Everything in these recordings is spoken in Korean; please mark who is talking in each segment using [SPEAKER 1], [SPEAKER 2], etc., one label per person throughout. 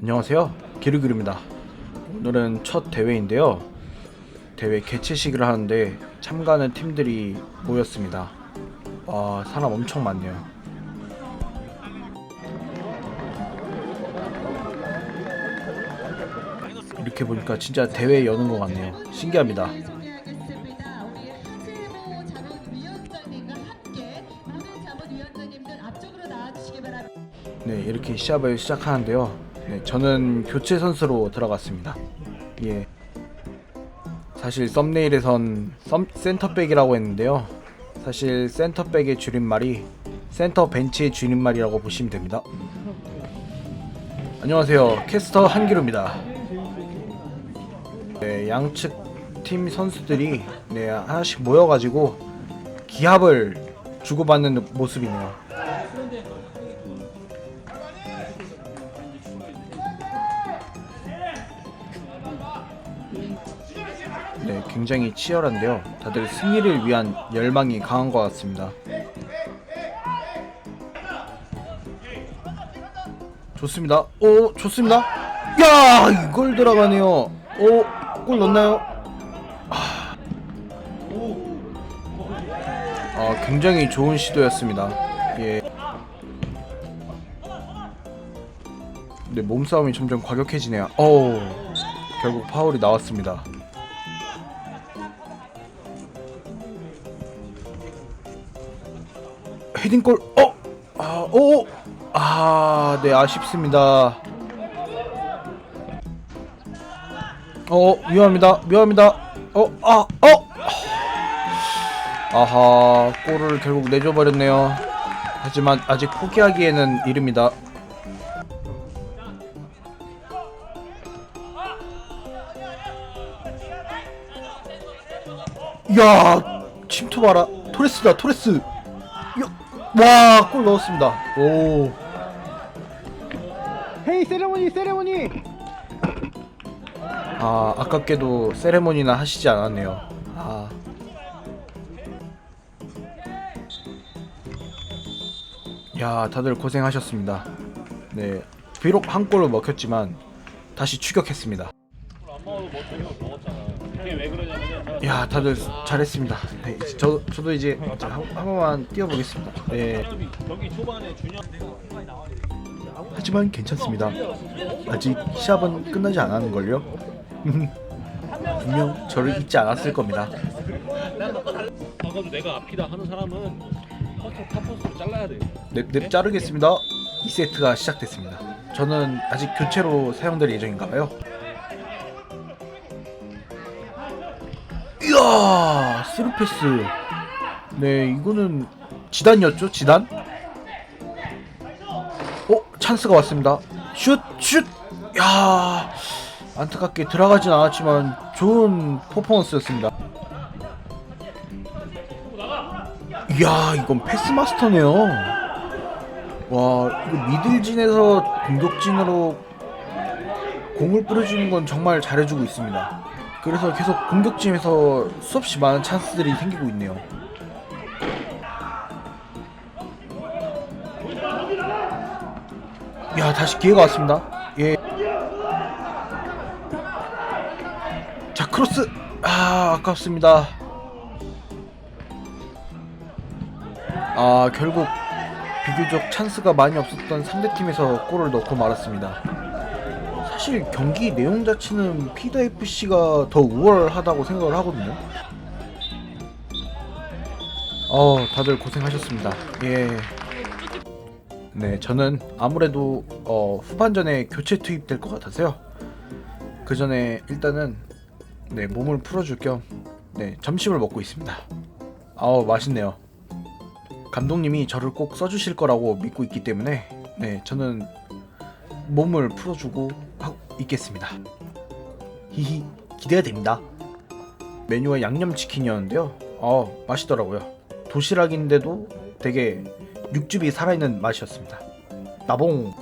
[SPEAKER 1] 안녕하세요. 기르기르입니다. 오늘은 첫 대회인데요. 대회 개최식을 하는데 참가하는 팀들이 모였습니다. 와, 사람 엄청 많네요. 이렇게 보니까 진짜 대회 여는 것 같네요. 신기합니다. 네, 이렇게 시합을 시작하는데요. 네, 저는 교체 선수로 들어갔습니다. 예. 사실 썸네일에선 썸, 센터백이라고 했는데요. 사실 센터백의 줄임말이 센터 벤치의 줄임말이라고 보시면 됩니다. 안녕하세요. 캐스터 한기루입니다. 네, 양측 팀 선수들이 네, 하나씩 모여가지고 기합을 주고받는 모습이네요. 굉장히 치열한데요. 다들 승리를 위한 열망이 강한 것 같습니다. 좋습니다. 오, 좋습니다. 야, 이걸 들어가네요. 오, 골 넣나요? 아, 아, 굉장히 좋은 시도였습니다. 예. 네, 몸싸움이 점점 과격해지네요. 어우, 결국 파울이 나왔습니다. 헤딩골 어? 아, 오! 아, 네, 아쉽습니다. 어, 위험합니다. 위험합니다. 어, 아, 어! 아하, 골을 결국 내줘 버렸네요. 하지만 아직 포기하기에는 이릅니다. 야, 침투 봐라. 토레스다, 토레스. 야, 와, 골 넣었습니다. 오.
[SPEAKER 2] 헤이 세레모니 세레모니
[SPEAKER 1] 아, 아깝게도 세레모니나 하시지 않았네요. 아. 야, 다들 고생하셨습니다. 네. 비록 한 골을 먹혔지만 다시 추격했습니다. 야, 다들 잘했습니다. 네, 저 저도 이제 자, 한, 한 번만 뛰어보겠습니다. 네. 하지만 괜찮습니다. 아직 시합은 끝나지 않았는 걸요. 분명 저를 잊지 않았을 겁니다.
[SPEAKER 3] 내가 앞이다 하는 사람은 커터 카퍼스로 잘라야 돼.
[SPEAKER 1] 넵, 넵 자르겠습니다. 2세트가 시작됐습니다. 저는 아직 교체로 사용될 예정인가봐요. 이야, 스루패스. 네, 이거는 지단이었죠? 지단? 어, 찬스가 왔습니다. 슛, 슛. 야, 안타깝게 들어가진 않았지만 좋은 퍼포먼스였습니다. 이야, 이건 패스 마스터네요. 와, 이거 미들진에서 공격진으로 공을 뿌려주는 건 정말 잘해주고 있습니다. 그래서 계속 공격진에서 수없이 많은 찬스들이 생기고 있네요. 야, 다시 기회가 왔습니다. 예. 자, 크로스. 아, 아깝습니다. 아, 결국 비교적 찬스가 많이 없었던 상대팀에서 골을 넣고 말았습니다. 사실 경기 내용 자체는 피다 FC가 더 우월하다고 생각을 하거든요. 어, 다들 고생하셨습니다. 예. 네, 저는 아무래도 어, 후반전에 교체 투입될 것 같아서요. 그 전에 일단은 네 몸을 풀어줄 겸 네, 점심을 먹고 있습니다. 아우 맛있네요. 감독님이 저를 꼭 써주실 거라고 믿고 있기 때문에 네 저는 몸을 풀어주고 있겠습니다. 히히 기대가 됩니다. 메뉴가 양념치킨이었는데요. 어 맛있더라고요. 도시락인데도 되게 육즙이 살아있는 맛이었습니다. 나봉.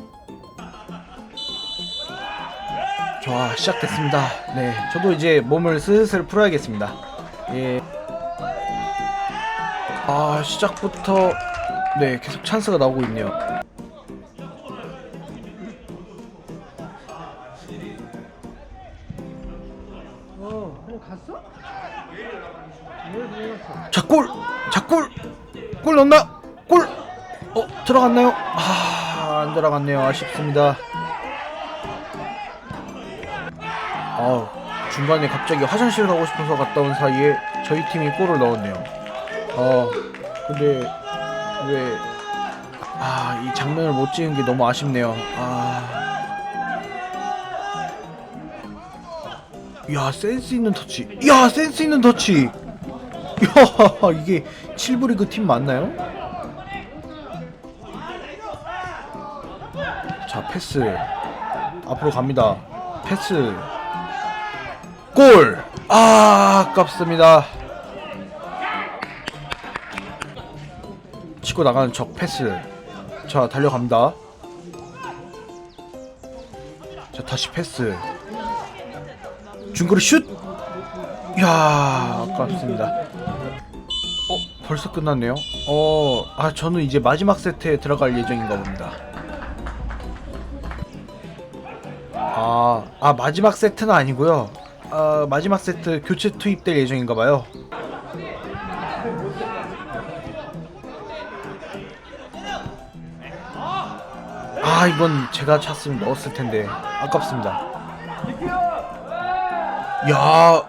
[SPEAKER 1] 좋아 시작됐습니다. 네 저도 이제 몸을 슬슬 풀어야겠습니다. 예. 아 시작부터 네 계속 찬스가 나오고 있네요. 자, 골! 자, 골! 골 넣나? 골! 어, 들어갔나요? 아, 안 들어갔네요. 아쉽습니다. 아우, 중간에 갑자기 화장실 가고 싶어서 갔다 온 사이에 저희 팀이 골을 넣었네요. 어, 근데 왜, 아, 이 장면을 못 찍은 게 너무 아쉽네요. 아. 야, 센스 있는 터치. 야, 센스 있는 터치. 야, 이게 7부 리 그 팀 맞나요? 자, 패스. 앞으로 갑니다. 패스. 골! 아, 아깝습니다. 치고 나가는 적 패스. 자, 달려갑니다. 자, 다시 패스. 중거리 슛! 이야, 아깝습니다. 어, 벌써 끝났네요. 어, 아, 저는 이제 마지막 세트에 들어갈 예정인가 봅니다. 아, 아, 마지막 세트는 아니고요. 아, 마지막 세트 교체 투입될 예정인가 봐요. 아, 이건 제가 찼으면 넣었을 텐데. 아깝습니다. 야,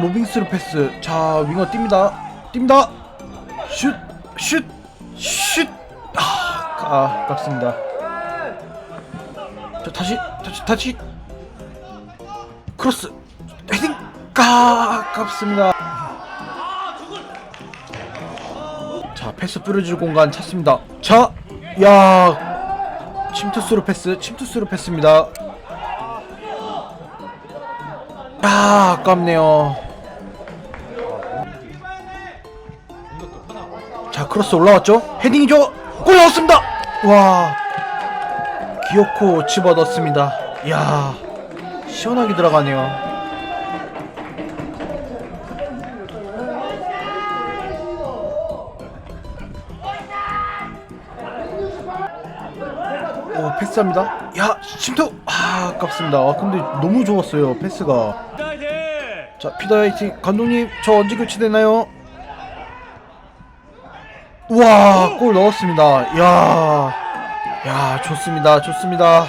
[SPEAKER 1] 로빙스루 패스. 자, 윙어 뜁니다. 뜁니다. 슛, 슛, 슛. 아, 아 아 깝습니다. 자, 다시, 다시, 다시. 크로스. 헤딩. 아, 아깝습니다. 자, 패스 뿌려줄 공간 찾습니다. 자, 야. 침투스루 패스, 침투스루 패스입니다. 아, 아깝네요. 크로스 올라왔죠? 헤딩이죠? 골 넣었습니다! 와. 기어코 집어 넣습니다. 이야. 시원하게 들어가네요. 오, 패스합니다. 야, 침투! 아, 아깝습니다. 아, 근데 너무 좋았어요, 패스가. 자, 피다이팅 감독님, 저 언제 교체되나요? 우와, 골 넣었습니다. 야, 야, 좋습니다, 좋습니다.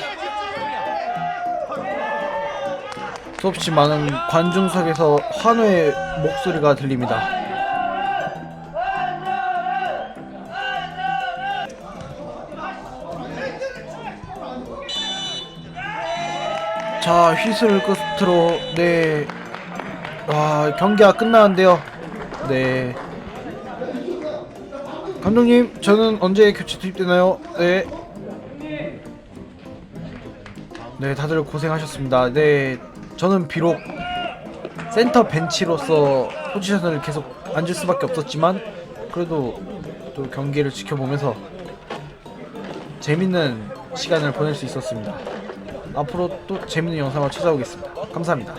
[SPEAKER 1] 수없이 많은 관중석에서 환호의 목소리가 들립니다. 자, 휘슬 끝으로 네. 와, 경기가 끝나는데요. 네. 감독님, 저는 언제 교체 투입되나요? 네. 네, 다들 고생하셨습니다. 네, 저는 비록 센터 벤치로서 포지션을 계속 앉을 수밖에 없었지만 그래도 또 경기를 지켜보면서 재밌는 시간을 보낼 수 있었습니다. 앞으로 또 재밌는 영상을 찾아오겠습니다. 감사합니다.